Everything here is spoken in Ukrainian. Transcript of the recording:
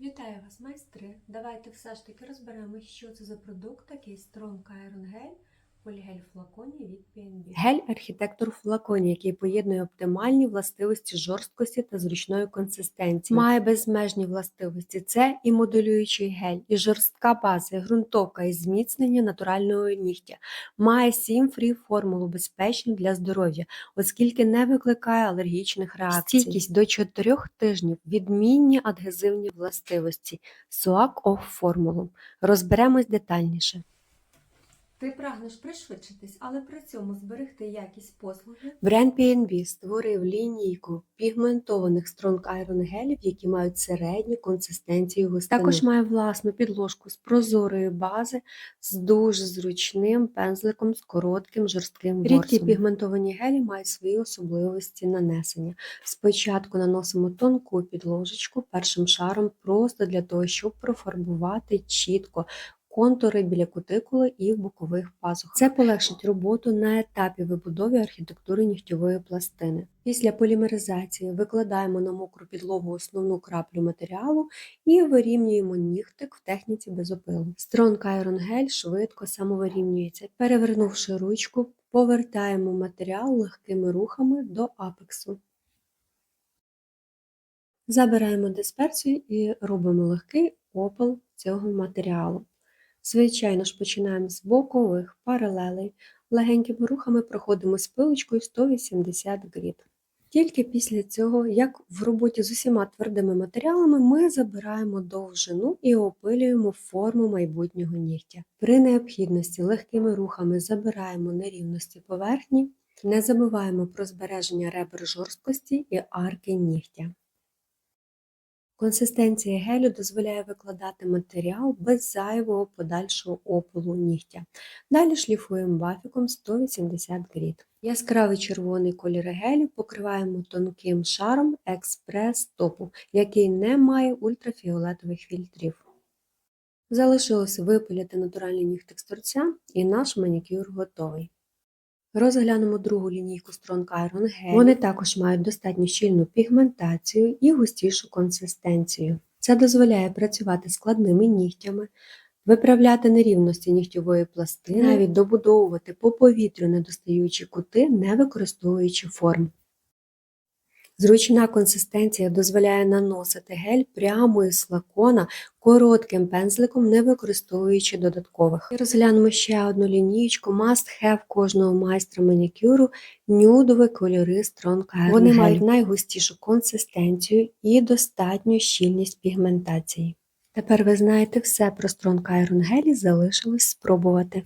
Вітаю вас, майстри! Давайте все ж таки розберемо, що це за продукт такий Strong Iron Gel полігель в флаконі від PNB. Гель архітектор флаконі, який поєднує оптимальні властивості жорсткості та зручної консистенції. Має безмежні властивості. Це і моделюючий гель, і жорстка база, і ґрунтовка, і зміцнення натурального нігтя. Має сім фрі формулу безпечну для здоров'я, оскільки не викликає алергічних реакцій. Стійкість до 4 тижнів, відмінні адгезивні властивості, SOAC OFF формулу. Розберемось детальніше. Ти прагнеш пришвидшитись, але при цьому зберегти якість послуги. Бренд PNB створив лінійку пігментованих Strong Iron гелів, які мають середню консистенцію густини. Також має власну підложку з прозорої бази, з дуже зручним пензликом з коротким жорстким ворсом. Рідкі пігментовані гелі мають свої особливості нанесення. Спочатку наносимо тонку підложечку першим шаром, просто для того, щоб профарбувати чітко контури біля кутикули і в бокових пазухах. Це полегшить роботу на етапі вибудови архітектури нігтєвої пластини. Після полімеризації викладаємо на мокру підлогу основну краплю матеріалу і вирівнюємо нігтик в техніці безопилу. Strong Iron Gel швидко самовирівнюється. Перевернувши ручку, повертаємо матеріал легкими рухами до апексу. Забираємо дисперсію і робимо легкий опал цього матеріалу. Звичайно ж, починаємо з бокових паралелей, легенькими рухами проходимо з пилочкою 180 грід. Тільки після цього, як в роботі з усіма твердими матеріалами, ми забираємо довжину і опилюємо форму майбутнього нігтя. При необхідності легкими рухами забираємо нерівності поверхні, не забуваємо про збереження ребер жорсткості і арки нігтя. Консистенція гелю дозволяє викладати матеріал без зайвого подальшого опилу нігтя. Далі шліфуємо бафіком 180 грід. Яскравий червоний колір гелю покриваємо тонким шаром експрес-топу, який не має ультрафіолетових фільтрів. Залишилося випиляти натуральний нігтик з і наш манікюр готовий. Розглянемо другу лінійку стронка Iron Gel. Вони також мають достатньо щільну пігментацію і густішу консистенцію. Це дозволяє працювати складними нігтями, виправляти нерівності нігтєвої пластини, навіть добудовувати по повітрю недостаючі кути, не використовуючи форм. Зручна консистенція дозволяє наносити гель прямо із флакона коротким пензликом, не використовуючи додаткових. І розглянемо ще одну лінієчку Must Have кожного майстра манікюру нюдові кольори Strong Iron Вони Gel. мають найгустішу консистенцію і достатню щільність пігментації. Тепер ви знаєте все про Strong Iron Gel і залишилось спробувати.